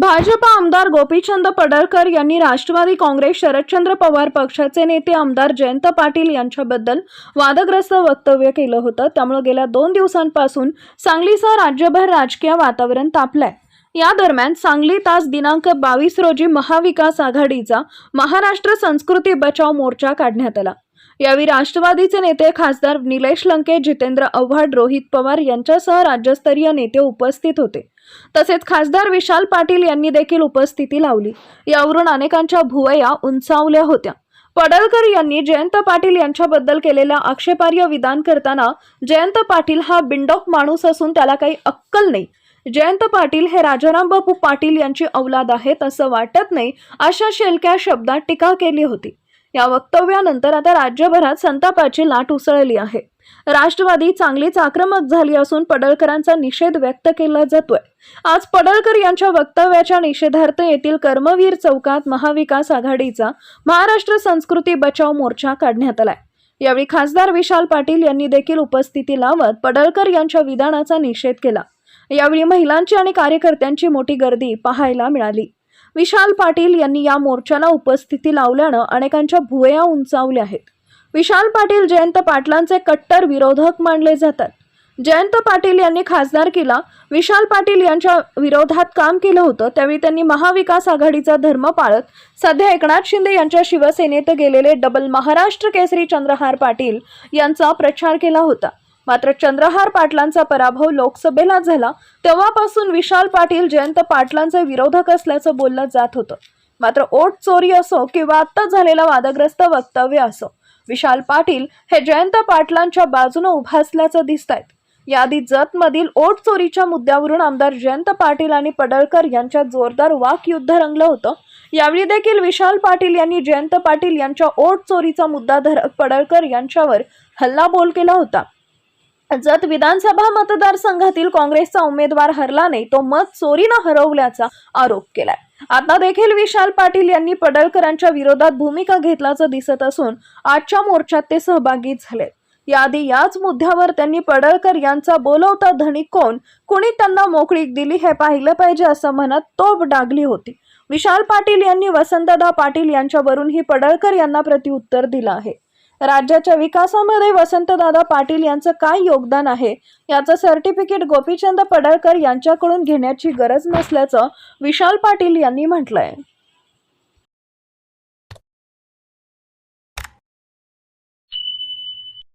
भाजप आमदार गोपीचंद पडळकर यांनी राष्ट्रवादी काँग्रेस शरदचंद्र पवार पक्षाचे नेते आमदार जयंत पाटील यांच्याबद्दल वादग्रस्त वक्तव्य केलं होतं. त्यामुळे गेल्या दोन दिवसांपासून सांगलीसह राज्यभर राजकीय वातावरण तापलंय. या दरम्यान सांगली तास दिनांक बावीस रोजी महाविकास आघाडीचा महाराष्ट्र संस्कृती बचाव मोर्चा काढण्यात आला. यावेळी राष्ट्रवादीचे नेते खासदार निलेश लंके जितेंद्र आव्हाड रोहित पवार यांच्यासह राज्यस्तरीय नेते उपस्थित होते. तसेच खासदार विशाल पाटील यांनी देखील उपस्थिती लावली. यावरून अनेकांच्या भुवया उंचावल्या होत्या. पडळकर यांनी जयंत पाटील यांच्याबद्दल केलेल्या आक्षेपार्ह विधान करताना जयंत पाटील हा बिंडोक माणूस असून त्याला काही अक्कल नाही. जयंत पाटील हे राजाराम बापू पाटील यांची औलाद आहेत असं वाटत नाही अशा शेलक्या शब्दात टीका केली होती. या वक्तव्यानंतर आता राज्यभरात संतापाची लाट उसळली आहे. राष्ट्रवादी चांगलीच आक्रमक झाली असून पडळकरांचा निषेध व्यक्त केला जातोय. आज पडळकर यांच्या वक्तव्याच्या निषेधार्थ येथील कर्मवीर चौकात महाविकास आघाडीचा महाराष्ट्र संस्कृती बचाव मोर्चा काढण्यात आलाय. यावेळी खासदार विशाल पाटील यांनी देखील उपस्थिती लावत पडळकर यांच्या विधानाचा निषेध केला. यावेळी महिलांची आणि कार्यकर्त्यांची मोठी गर्दी पाहायला मिळाली. विशाल पाटील यांनी या मोर्चाला उपस्थिती लावल्यानं अनेकांच्या भुवया उंचावल्या आहेत. विशाल पाटील जयंत पाटलांचे कट्टर विरोधक मानले जातात. जयंत पाटील यांनी खासदारकीला विशाल पाटील यांच्या विरोधात काम केलं होतं. त्यावेळी त्यांनी महाविकास आघाडीचा धर्म पाळत सध्या एकनाथ शिंदे यांच्या शिवसेनेत गेलेले डबल महाराष्ट्र केसरी चंद्रहार पाटील यांचा प्रचार केला होता. मात्र चंद्रहार पाटलांचा पराभव लोकसभेला झाला तेव्हापासून विशाल पाटील जयंत पाटलांचे विरोधक असल्याचं बोललं जात होतं. मात्र ओट चोरी असो किंवा आत्ता झालेलं वादग्रस्त वक्तव्य असो विशाल पाटील हे जयंत पाटलांच्या बाजूने उभा असल्याचं दिसत आहेत याआधी जतमधील ओट चोरीच्या मुद्द्यावरून आमदार जयंत पाटील आणि पडळकर यांच्यात जोरदार वाकयुद्ध रंगलं होतं. यावेळी देखील विशाल पाटील यांनी जयंत पाटील यांच्या ओट चोरीचा मुद्दा धरत पडळकर यांच्यावर हल्लाबोल केला होता. जत विधानसभा मतदारसंघातील काँग्रेसचा उमेदवार हरला नाही तो मत चोरीनं हरवल्याचा आरोप केलाय. आता देखील विशाल पाटील यांनी पडळकरांच्या विरोधात भूमिका घेतल्याचं दिसत असून आजच्या मोर्चात ते सहभागी झालेत. याआधी याच मुद्द्यावर त्यांनी पडळकर यांचा बोलवता धनिक कोण कुणी त्यांना मोकळीक दिली हे पाहिलं पाहिजे असं म्हणत तोफ डागली होती. विशाल पाटील यांनी वसंतदा पाटील यांच्यावरूनही पडळकर यांना प्रतिउत्तर दिलं आहे. राज्याच्या विकासामध्ये वसंतदादा पाटील यांचं काय योगदान आहे? याचं सर्टिफिकेट गोपीचंद पडळकर यांच्याकडून घेण्याची गरज नसल्याचं विशाल पाटील यांनी म्हटलंय.